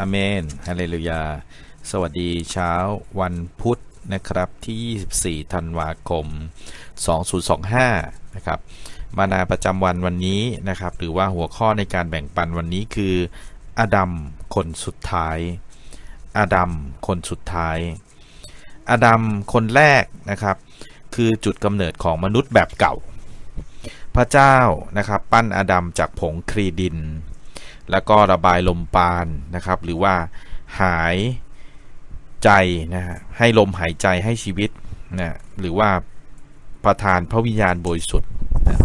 อาเมนฮาเลลูยา สวัสดีเช้าวันพุธนะครับที่ 24 ธันวาคม 2025 นะครับ มานาประจำวันวันนี้นะครับ หรือว่าหัวข้อในการแบ่งปันวันนี้คือ อดัมคนสุดท้าย อดัมคนสุดท้าย อดัมคนแรกนะครับ คือจุดกำเนิดของมนุษย์แบบเก่า พระเจ้านะครับ ปั้นอดัมจากผงครีดิน แล้วก็ระบายลมปานนะครับ หรือว่าหายใจนะฮะให้ลมหายใจให้ชีวิตนะหรือว่าประทานพระวิญญาณบริสุทธิ์นะ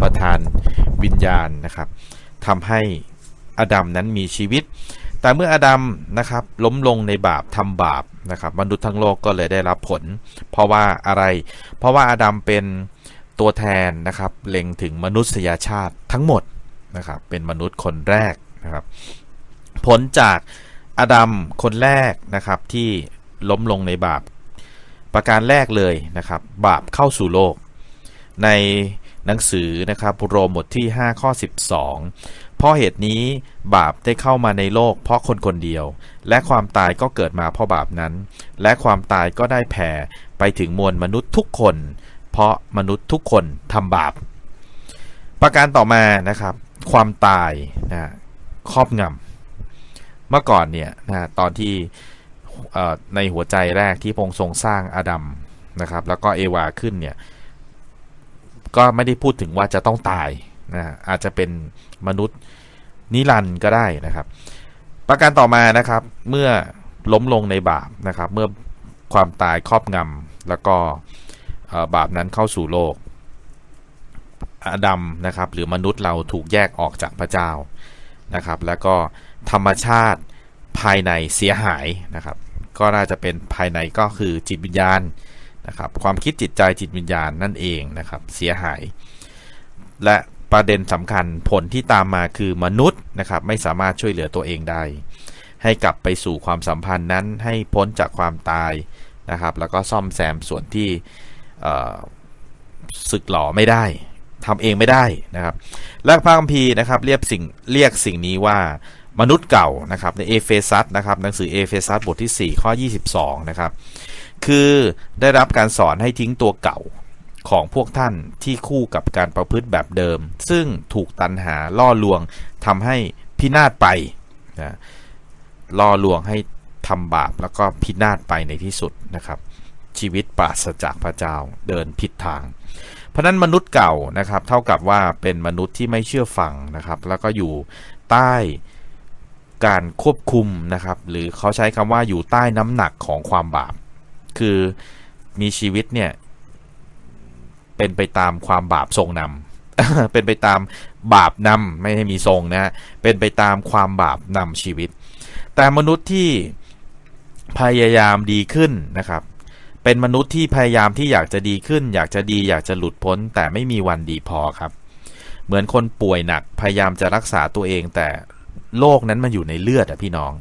ประทานวิญญาณนะครับทำให้อดัมนั้นมีชีวิต แต่เมื่ออดัมนะครับล้มลงในบาปทำบาปนะครับมนุษย์ทั้งโลกก็เลยได้รับผล เพราะว่าอะไร เพราะว่าอดัมเป็นตัวแทนนะครับเล็งถึงมนุษยชาติทั้งหมดนะครับเป็นมนุษย์คนแรก นะครับผลจากอดัมคนแรกนะครับที่ล้มลงในบาป ประการแรกเลยนะครับ บาปเข้าสู่โลก ในหนังสือนะครับโรมบทที่ 5 ข้อ 12 เพราะเหตุนี้บาปได้เข้ามาในโลก เพราะคนคนเดียว และความตายก็เกิดมาเพราะบาปนั้น และความตายก็ได้แผ่ไปถึงมวลมนุษย์ทุกคน เพราะมนุษย์ทุกคนทำบาป ประการต่อมานะครับ ความตายนะ ครอบงำเมื่อก่อนเนี่ยนะตอนที่ในหัวใจแรกที่พงค์ทรงสร้างอาดัมนะครับ แล้วก็เอวาขึ้นเนี่ย ก็ไม่ได้พูดถึงว่าจะต้องตายนะอาจจะเป็นมนุษย์นิรันด์ก็ได้นะครับ ประการต่อมานะครับ เมื่อล้มลงในบาปนะครับ เมื่อความตายครอบงำแล้วก็บาปนั้นเข้าสู่โลกอาดัมนะครับ หรือมนุษย์เราถูกแยกออกจากพระเจ้า นะครับ แล้วก็ธรรมชาติภายในเสียหายนะครับ ก็น่าจะเป็นภายในก็คือจิตวิญญาณนะครับ ความคิดจิตใจจิตวิญญาณนั่นเองนะครับ เสียหาย และประเด็นสำคัญผลที่ตามมาคือมนุษย์นะครับ ไม่สามารถช่วยเหลือตัวเองได้ ให้กลับไปสู่ความสัมพันธ์นั้นให้พ้นจากความตายนะครับ แล้วก็ซ่อมแซมส่วนที่สึกหล่อไม่ได้ ทำเองไม่ได้นะครับ และพระคัมภีร์นะครับเรียกสิ่งเรียกสิ่งนี้ว่ามนุษย์เก่านะครับในเอเฟซัสนะครับหนังสือเอเฟซัสบทที่ 4 ข้อ 22 นะครับ คือได้รับการสอนให้ทิ้งตัวเก่าของพวกท่านที่คู่กับการประพฤติแบบเดิม ซึ่งถูกตันหาล่อลวงทำให้พินาศไปนะล่อลวงให้ทำบาปแล้วก็พินาศไปในที่สุดนะครับ ชีวิตปราศจากพระเจ้าเดินผิดทาง เพราะนั้นมนุษย์เก่านะครับ เท่ากับว่าเป็นมนุษย์ที่ไม่เชื่อฟังนะครับ แล้วก็อยู่ใต้การควบคุมนะครับ หรือเขาใช้คำว่าอยู่ใต้น้ำหนักของความบาป คือมีชีวิตเนี่ยเป็นไปตามความบาปทรงนำเป็นไปตามบาปนำไม่ให้มีทรงนะฮะเป็นไปตามความบาปนำชีวิต แต่มนุษย์ที่พยายามดีขึ้นนะครับ เป็นมนุษย์ที่พยายามที่อยากจะดีขึ้น อยากจะดี อยากจะหลุดพ้น แต่ไม่มีวันดีพอครับ เหมือนคนป่วยหนักพยายามจะรักษาตัวเองแต่โรคนั้นมันอยู่ในเลือดอะพี่น้อง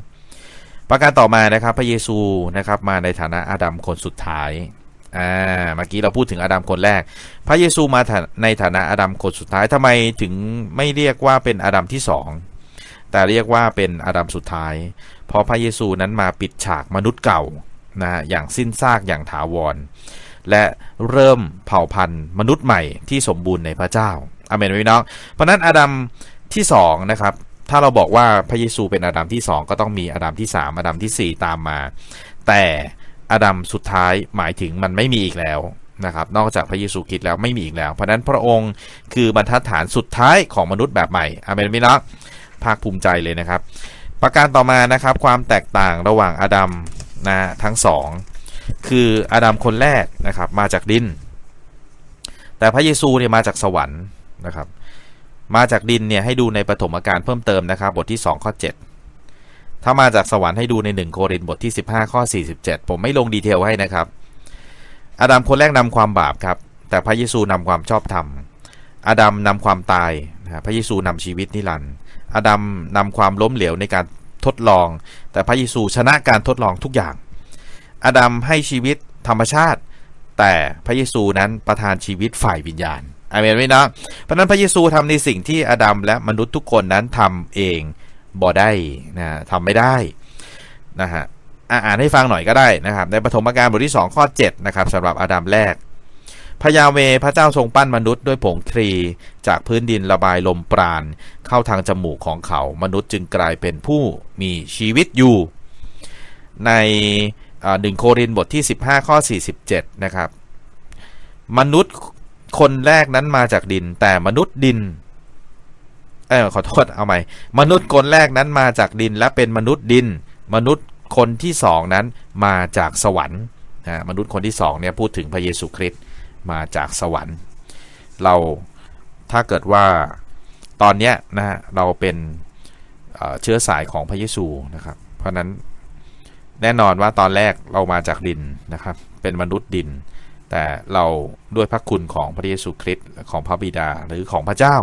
ประการต่อมานะครับ พระเยซูนะครับ มาในฐานะอาดัมคนสุดท้ายอ่าเมื่อกี้เราพูดถึงอาดัมคนแรก พระเยซูมาในฐานะอาดัมคนสุดท้ายทำไมถึงไม่เรียกว่าเป็นอาดัมที่สองแต่เรียกว่าเป็นอาดัมสุดท้าย เพราะพระเยซูนั้นมาปิดฉากมนุษย์เก่า นะอย่างสิ้นซากอย่างถาวร และเริ่มเผ่าพันธุ์มนุษย์ใหม่ที่สมบูรณ์ในพระเจ้าอาเมนไหมพี่น้องเพราะนั้นอาดัมที่สองนะครับถ้าเราบอกว่าพระเยซูเป็นอาดัมที่สองก็ต้องมีอาดัมที่สามอาดัมที่สี่ตามมา แต่อาดัมสุดท้ายหมายถึงมันไม่มีอีกแล้วนะครับนอกจากพระเยซูคริสต์แล้วไม่มีอีกแล้ว เพราะนั้นพระองค์คือบรรทัดฐานสุดท้ายของมนุษย์แบบใหม่อาเมนไหมพี่น้องภาคภูมิใจเลยนะครับ ประการต่อมานะครับความแตกต่างระหว่างอาดัม นะทั้งสองคืออาดัมคนแรกนะครับมาจากดิน แต่พระเยซูเนี่ยมาจากสวรรค์นะครับ มาจากดินเนี่ยให้ดูในปฐมกาลเพิ่มเติมนะครับบทที่ 2 ข้อ 7 ถ้ามาจากสวรรค์ให้ดูใน 1 โครินธ์บทที่ 15 ข้อ 47 ผมไม่ลงดีเทลให้นะครับ อาดัมคนแรกนำความบาปครับ แต่พระเยซูนำความชอบธรรม อาดัมนำความตายนะพระเยซูนำชีวิตนิรันดร์อาดัมนำความล้มเหลวในการ ทดลอง แต่พระเยซูชนะการทดลองทุกอย่างอาดัมให้ชีวิตธรรมชาติ แต่พระเยซูนั้นประทานชีวิตฝ่ายวิญญาณอาเมนไหมนะเพราะนั้นพระเยซูทำในสิ่งที่อาดัมและมนุษย์ทุกคนนั้นทำเองบ่ได้นะทำไม่ได้นะฮะอะอ่านให้ฟังหน่อยก็ได้นะครับ ในปฐมกาลบทที่ 2 ข้อ7นะครับสำหรับอาดัมแรก พยาเวพระเจ้าทรงปั้นมนุษย์ด้วยผงครี จากพื้นดินระบายลมปราณ เข้าทางจมูกของเขามนุษย์จึงกลายเป็นผู้มีชีวิตอยู่ ในหนึ่งโครินบทที่ 15 ข้อ 47 นะครับ มนุษย์คนแรกนั้นมาจากดิน แต่มนุษย์ดินเออขอโทษเอาใหม่ มนุษย์คนแรกนั้นมาจากดินและเป็นมนุษย์ดิน มนุษย์คนที่สองนั้นมาจากสวรรค์นะมนุษย์คนที่สองเนี่ยพูดถึงพระเยซูคริสต์ มาจากสวรรค์ เราถ้าเกิดว่าตอนนี้นะฮะเราเป็นเชื้อสายของพระเยซูนะครับ เพราะฉะนั้นแน่นอนว่าตอนแรกเรามาจากดินนะครับ เป็นมนุษย์ดิน แต่เราด้วยพระคุณของพระเยซูคริสต์ของพระบิดาหรือของพระเจ้า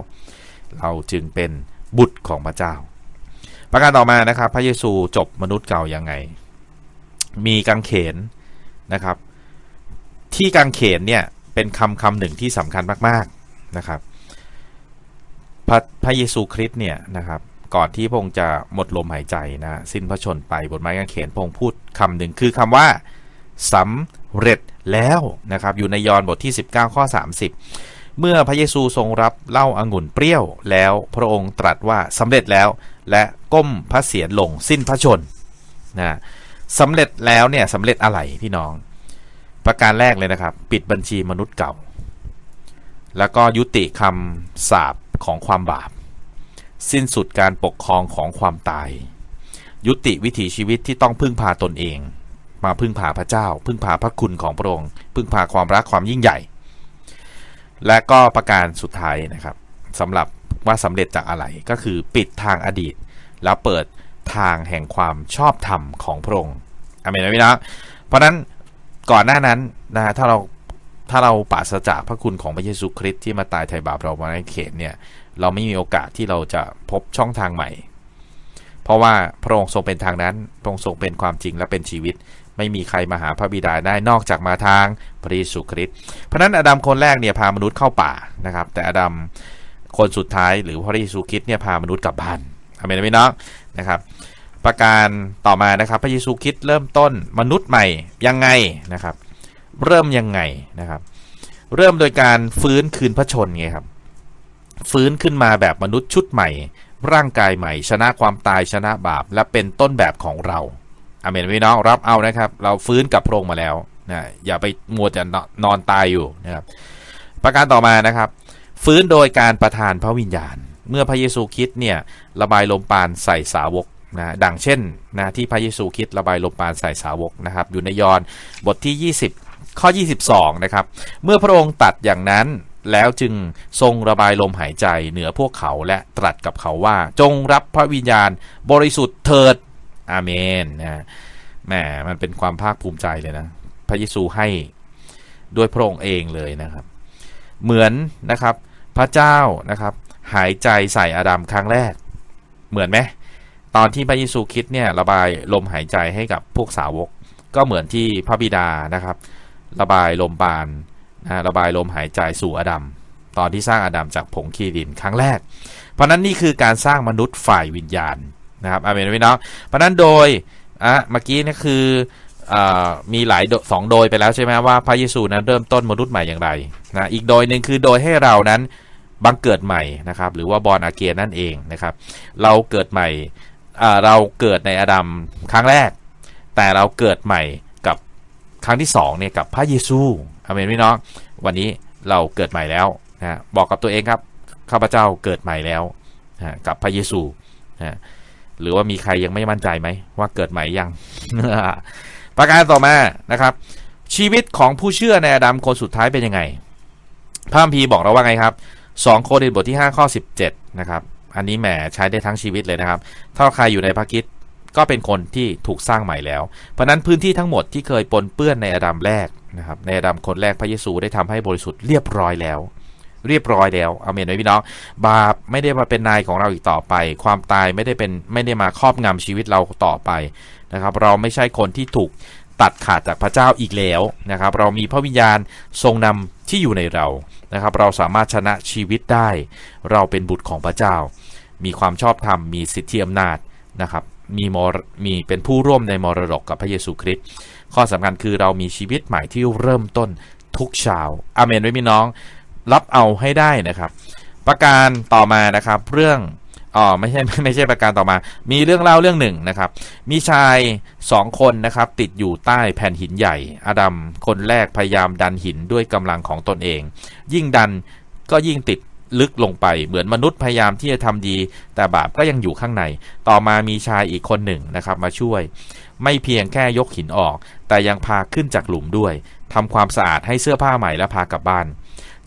เราจึงเป็นบุตรของพระเจ้า ประการต่อมานะครับ พระเยซูจบมนุษย์เก่ายังไง มีกางเขนนะครับ ที่กางเขนเนี่ย เป็นคำคำหนึ่งที่สำคัญมาก ๆนะครับพระพระเยซูคริสต์เนี่ยนะครับก่อนที่พระองค์จะหมดลมหายใจนะสิ้นพระชนไปบนไม้กางเขนพระองค์พูดคำหนึ่งคือคำว่าสำเร็จแล้วนะครับอยู่ในยอห์นบทที่ 19 ข้อ 30 เมื่อพระเยซูทรงรับเหล้าอางุ่นเปรี้ยวแล้วพระองค์ตรัสว่าสำเร็จแล้วและก้มพระเศียรลงสิ้นพระชนนะสำเร็จแล้วเนี่ยสำเร็จอะไรพี่น้อง ประการแรกเลยนะครับ ปิดบัญชีมนุษย์เก่า แล้วก็ยุติคำสาปของความบาป สิ้นสุดการปกครองของความตาย ยุติวิถีชีวิตที่ต้องพึ่งพาตนเอง มาพึ่งพาพระเจ้า พึ่งพาพระคุณของพระองค์ พึ่งพาความรักความยิ่งใหญ่ และก็ประการสุดท้ายนะครับสำหรับว่าสำเร็จจากอะไรก็คือปิดทางอดีต แล้วเปิดทางแห่งความชอบธรรมของพระองค์อเมนไหมน้องเพราะนั้น ก่อนหน้านั้นนะฮะถ้าเราถ้าเราปราศจากพระคุณของพระเยซูคริสต์ที่มาตายไถ่บาปเรามาในเขตเนี่ย เราไม่มีโอกาสที่เราจะพบช่องทางใหม่ เพราะว่าพระองค์ทรงเป็นทางนั้น พระองค์ทรงเป็นความจริงและเป็นชีวิต ไม่มีใครมาหาพระบิดาได้นอกจากมาทางพระเยซูคริสต์ เพราะนั้นอดัมคนแรกเนี่ยพามนุษย์เข้าป่านะครับ แต่อดัมคนสุดท้ายหรือพระเยซูคริสต์เนี่ยพามนุษย์กลับบ้านอเมนไหมน้องนะครับ ประการต่อมานะครับพระเยซูคริสต์เริ่มต้นมนุษย์ใหม่ยังไงนะครับ เริ่มยังไงนะครับ เริ่มโดยการฟื้นคืนพระชนไงครับ ฟื้นขึ้นมาแบบมนุษย์ชุดใหม่ ร่างกายใหม่ ชนะความตายชนะบาป และเป็นต้นแบบของเราอเมนพี่น้องรับเอานะครับ เราฟื้นกับพระองค์มาแล้วนะอย่าไปมัวแต่นอนตายอยู่นะครับ ประการต่อมานะครับ ฟื้นโดยการประทานพระวิญญาณ เมื่อพระเยซูคริสต์เนี่ยระบายลมปราณใส่สาวก นะดังเช่นนะที่พระเยซูคริสต์ระบายลมปราณใส่สาวกนะครับ อยู่ในยอห์นบทที่ 20 ข้อ 22 นะครับ เมื่อพระองค์ตัดอย่างนั้นแล้วจึงทรงระบายลมหายใจเหนือพวกเขาและตรัสกับเขาว่า จงรับพระวิญญาณบริสุทธิ์เถิด อาเมนนะแหมมันเป็นความภาคภูมิใจเลยนะ พระเยซูให้ด้วยพระองค์เองเลยนะครับ เหมือนนะครับพระเจ้านะครับ หายใจใส่อาดัมครั้งแรก เหมือนไหม ตอนที่พระเยซูคริสต์เนี่ยระบายลมหายใจให้กับพวกสาวก ก็เหมือนที่พระบิดานะครับ ระบายลมปาณนะระบายลมหายใจสู่อาดัมตอนที่สร้างอาดัมจากผงคีดินครั้งแรก เพราะนั้นนี่คือการสร้างมนุษย์ฝ่ายวิญญาณนะครับอาเมนพี่น้องเพราะนั้นโดยอะเมื่อกี้นี่คืออมีหลายสองโดยไปแล้วใช่ไหมว่าพระเยซูนั้นเริ่มต้นมนุษย์ใหม่อย่างไรนะอีกโดยหนึ่งคือโดยให้เรานั้นบังเกิดใหม่นะครับหรือว่าบอลอาเกียนั่นเองนะครับ เราเกิดใหม่ เราเกิดในอาดัมครั้งแรก แต่เราเกิดใหม่กับครั้งที่สองเนี่ยกับพระเยซูอเมนพี่น้องวันนี้เราเกิดใหม่แล้วนะบอกกับตัวเองครับข้าพเจ้าเกิดใหม่แล้วนะกับพระเยซูนะหรือว่ามีใครยังไม่มั่นใจไหมว่าเกิดใหม่ยัง ประการต่อมานะครับ ชีวิตของผู้เชื่อในอาดัมคนสุดท้ายเป็นยังไงพระคัมภีร์บอกเราว่าไงครับ2โครินธ์บทที่ 5 ข้อ 17 นะครับ อันนี้แหมใช้ได้ทั้งชีวิตเลยนะครับ ถ้าใครอยู่ในพระคิดก็เป็นคนที่ถูกสร้างใหม่แล้ว เพราะนั้นพื้นที่ทั้งหมดที่เคยปนเปื้อนในอาดัมแรกนะครับในอาดัมคนแรกพระเยซูได้ทำให้บริสุทธิ์เรียบร้อยแล้ว เรียบร้อยแล้วอเมนไหมพี่น้องบาปไม่ได้มาเป็นนายของเราอีกต่อไป ความตายไม่ได้เป็นไม่ได้มาครอบงำชีวิตเราต่อไปนะครับ เราไม่ใช่คนที่ถูก ตัดขาดจากพระเจ้าอีกแล้วนะครับ เรามีพระวิญญาณทรงนำที่อยู่ในเรานะครับ เราสามารถชนะชีวิตได้ เราเป็นบุตรของพระเจ้า มีความชอบธรรมมีสิทธิอำนาจนะครับมีมรมีเป็นผู้ร่วมในมรดกกับพระเยซูคริสต์ข้อสำคัญคือเรามีชีวิตใหม่ที่เริ่มต้นทุกเช้าอาเมนไว้พี่น้อง รับเอาให้ได้นะครับ ประการต่อมานะครับ เรื่อง อ๋อไม่ใช่ไม่ใช่ประการต่อมา มีเรื่องเล่าเรื่องหนึ่งนะครับ มีชายสองคนนะครับ ติดอยู่ใต้แผ่นหินใหญ่ อดัมคนแรกพยายามดันหินด้วยกำลังของตนเอง ยิ่งดันก็ยิ่งติดลึกลงไปเหมือนมนุษย์พยายามที่จะทำดี แต่บาปก็ยังอยู่ข้างใน ต่อมามีชายอีกคนหนึ่งนะครับ มาช่วย ไม่เพียงแค่ยกหินออก แต่ยังพาขึ้นจากหลุมด้วยทำความสะอาดให้เสื้อผ้าใหม่และพากลับบ้าน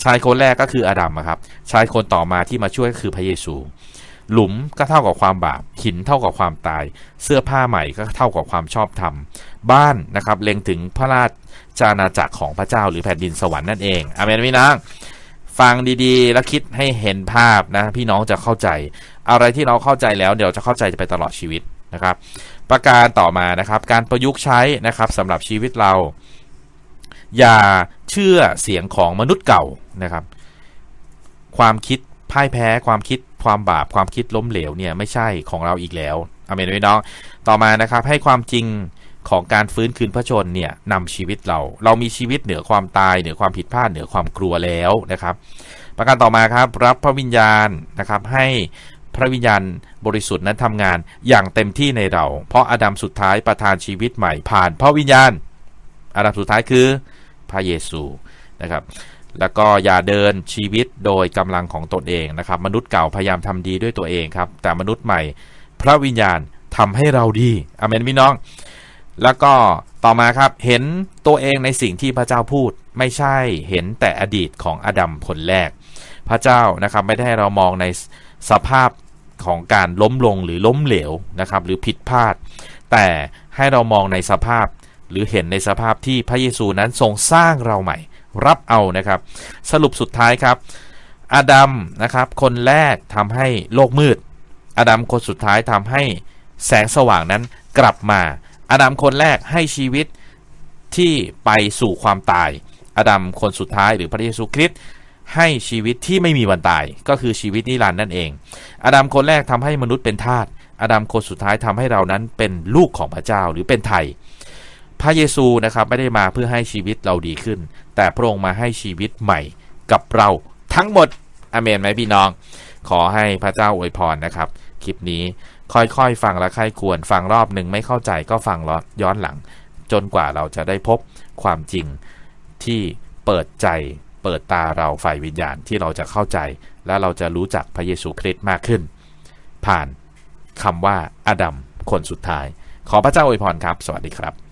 ชายคนแรกก็คืออาดัมครับ ชายคนต่อมาที่มาช่วยก็คือพระเยซู หลุมก็เท่ากับความบาป หินเท่ากับความตาย เสื้อผ้าใหม่ก็เท่ากับความชอบธรรม บ้านนะครับเล็งถึงพระราชอาณาจักรของพระเจ้าหรือแผ่นดินสวรรค์นั่นเองอเมนพี่น้องฟังดีๆ แล้วคิดให้เห็นภาพนะพี่น้องจะเข้าใจ อะไรที่เราเข้าใจแล้วเดี๋ยวจะเข้าใจไปตลอดชีวิตนะครับ ประการต่อมานะครับการประยุกต์ใช้นะครับสำหรับชีวิตเรา อย่าเชื่อเสียงของมนุษย์เก่านะครับ ความคิดพ่ายแพ้ความคิด ความบาปความคิดล้มเหลวเนี่ยไม่ใช่ของเราอีกแล้วอเมนไหมน้อง ต่อมานะครับให้ความจริงของการฟื้นคืนพระชนเนี่ยนำชีวิตเรา เรามีชีวิตเหนือความตายเหนือความผิดพลาดเหนือความกลัวแล้วนะครับ ประการต่อมาครับรับพระวิญญาณนะครับให้พระวิญญาณบริสุทธิ์นั้นทำงานอย่างเต็มที่ในเรา เพราะอาดัมสุดท้ายประทานชีวิตใหม่ผ่านพระวิญญาณอาดัมสุดท้ายคือพระเยซูนะครับ แล้วก็อย่าเดินชีวิตโดยกำลังของตนเองนะครับ มนุษย์เก่าพยายามทำดีด้วยตัวเองครับ แต่มนุษย์ใหม่ พระวิญญาณทำให้เราดีอเมนพี่น้อง แล้วก็ต่อมาครับเห็นตัวเองในสิ่งที่พระเจ้าพูด ไม่ใช่เห็นแต่อดีตของอดัมผลแรก พระเจ้านะครับไม่ได้ให้เรามองในสภาพของการล้มลงหรือล้มเหลวนะครับหรือผิดพลาด แต่ให้เรามองในสภาพหรือเห็นในสภาพที่พระเยซูนั้นทรงสร้างเราใหม่ รับเอานะครับ สรุปสุดท้ายครับ อาดัมนะครับ คนแรกทำให้โลกมืด อาดัมคนสุดท้ายทำให้แสงสว่างนั้นกลับมา อาดัมคนแรกให้ชีวิตที่ไปสู่ความตาย อาดัมคนสุดท้ายหรือพระเยซูคริสต์ให้ชีวิตที่ไม่มีวันตาย ก็คือชีวิตนิรันดร์นั่นเอง อาดัมคนแรกทำให้มนุษย์เป็นทาสอาดัมคนสุดท้ายทำให้เรานั้นเป็นลูกของพระเจ้าหรือเป็นไทย พระเยซูนะครับไม่ได้มาเพื่อให้ชีวิตเราดีขึ้น แต่พระองค์มาให้ชีวิตใหม่กับเราทั้งหมดอเมนไหมพี่น้อง ขอให้พระเจ้าอวยพรนะครับ คลิปนี้ค่อยๆ ฟังและใครควรฟังรอบหนึ่งไม่เข้าใจก็ฟังย้อนหลัง จนกว่าเราจะได้พบความจริงที่เปิดใจเปิดตาเราฝ่ายวิญญาณที่เราจะเข้าใจ และเราจะรู้จักพระเยซูคริสต์มากขึ้น ผ่านคำว่าอาดัมคนสุดท้าย ขอพระเจ้าอวยพรครับ สวัสดีครับ